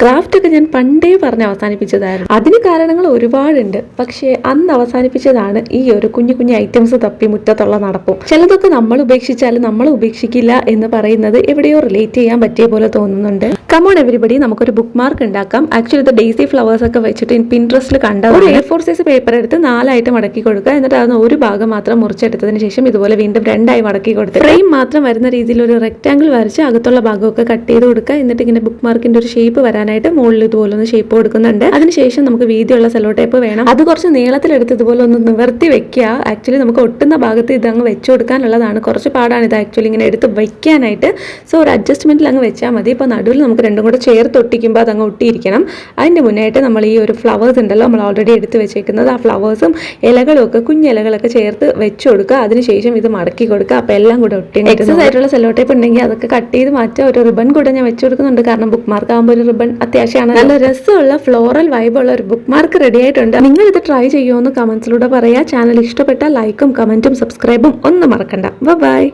Craft ഒക്കെ ഞാൻ പണ്ടേ പറഞ്ഞ് അവസാനിപ്പിച്ചതായിരുന്നു. അതിന് കാരണങ്ങൾ ഒരുപാടുണ്ട്. പക്ഷേ അന്ന് അവസാനിപ്പിച്ചതാണ് ഈ ഒരു കുഞ്ഞു കുഞ്ഞു ഐറ്റംസ് തപ്പി മുറ്റത്തുള്ള നടപ്പും. ചിലതൊക്കെ നമ്മൾ ഉപേക്ഷിച്ചാലും നമ്മൾ ഉപേക്ഷിക്കില്ല എന്ന് പറയുന്നത് എവിടെയോ റിലേറ്റ് ചെയ്യാൻ പറ്റിയ പോലെ തോന്നുന്നുണ്ട്. കമോൺ എവരിബഡി നമുക്കൊരു ബുക്ക് മാർക്ക് ഉണ്ടാക്കാം. ആക്ച്വലി ഇത് ഡെയ്സി ഫ്ലവേഴ്സ് ഒക്കെ വെച്ചിട്ട് പിൻട്രസ്റ്റിൽ കണ്ട ഒരു എ ഫോർ സൈസ് പേപ്പർ എടുത്ത് നാലായിട്ട് മടക്കി കൊടുക്കുക. എന്നിട്ട് അതിന് ഒരു ഭാഗം മാത്രം മുറിച്ചെടുത്തതിന് ശേഷം ഇതുപോലെ വീണ്ടും രണ്ടായി മടക്കി കൊടുത്ത് ഫ്രെയിം മാത്രം വരുന്ന രീതിയിൽ ഒരു റെക്ടാങ്കിൾ വരച്ച് അകത്തുള്ള ഭാഗമൊക്കെ കട്ട് ചെയ്ത് കൊടുക്കുക. എന്നിട്ട് ഇങ്ങനെ ബുക്ക് മാർക്കിന്റെ ഒരു ഷേപ്പ് വരാനായിട്ട് മുകളിൽ ഇതുപോലെ ഒന്ന് ഷേപ്പ് കൊടുക്കുന്നുണ്ട്. അതിനുശേഷം നമുക്ക് വീതിയുള്ള സെലോ ടേപ്പ് വേണം. അത് കുറച്ച് നീളത്തിലെടുത്ത് ഇതുപോലെ ഒന്ന് നിവർത്തി വെക്കുക. ആക്ച്വലി നമുക്ക് ഒട്ടുന്ന ഭാഗത്ത് ഇത് അങ്ങ് വെച്ച് കൊടുക്കാനുള്ളതാണ്. കുറച്ച് പാടാണ് ഇത് ആക്ച്വലി ഇങ്ങനെ എടുത്ത് വയ്ക്കാനായിട്ട് സോ ഒരു അഡ്ജസ്റ്റ്മെന്റിൽ അങ്ങ് വെച്ചാൽ മതി. ഇപ്പോൾ നടുവിൽ നമുക്ക് രണ്ടും കൂടെ ചേർത്ത് ഒട്ടിക്കുമ്പോൾ അത് അങ്ങ് ഒട്ടിയിരിക്കണം. അതിന്റെ മുന്നായിട്ട് നമ്മൾ ഈ ഒരു ഫ്ലവേഴ്സ് ഉണ്ടല്ലോ നമ്മൾ ഓൾറെഡി എടുത്ത് വെച്ചേക്കുന്നത്. ആ ഫ്ലവേഴ്സും ഇലകളും ഒക്കെ കുഞ്ഞിലകളൊക്കെ ചേർത്ത് വെച്ച് കൊടുക്കുക. അതിനുശേഷം ഇത് മടക്കി കൊടുക്കുക. അപ്പോൾ എല്ലാം കൂടെ ഒട്ടി എക്സസ് ആയിട്ടുള്ള സെല്ലോ ടേപ്പ് ഉണ്ടെങ്കിൽ അതൊക്കെ കട്ട് ചെയ്ത് മാറ്റുക. ഒരു റിബൺ കൂടെ ഞാൻ വെച്ച് കൊടുക്കുന്നുണ്ട്. കാരണം ബുക്ക് മാർക്ക് ആകുമ്പോൾ ഒരു റിബൺ അത്യാവശ്യമാണ്. നല്ല രസമുള്ള ഫ്ലോറൽ വൈബുള്ള ഒരു ബുക്ക് മാർക്ക് റെഡി ആയിട്ടുണ്ട് നിങ്ങൾ ഇത് ട്രൈ ചെയ്യുമെന്ന് കമന്റ്സിലൂടെ പറയാ. ചാനൽ ഇഷ്ടപ്പെട്ട ലൈക്കും കമന്റും സബ്സ്ക്രൈബും ഒന്നും മറക്കണ്ട. ബൈ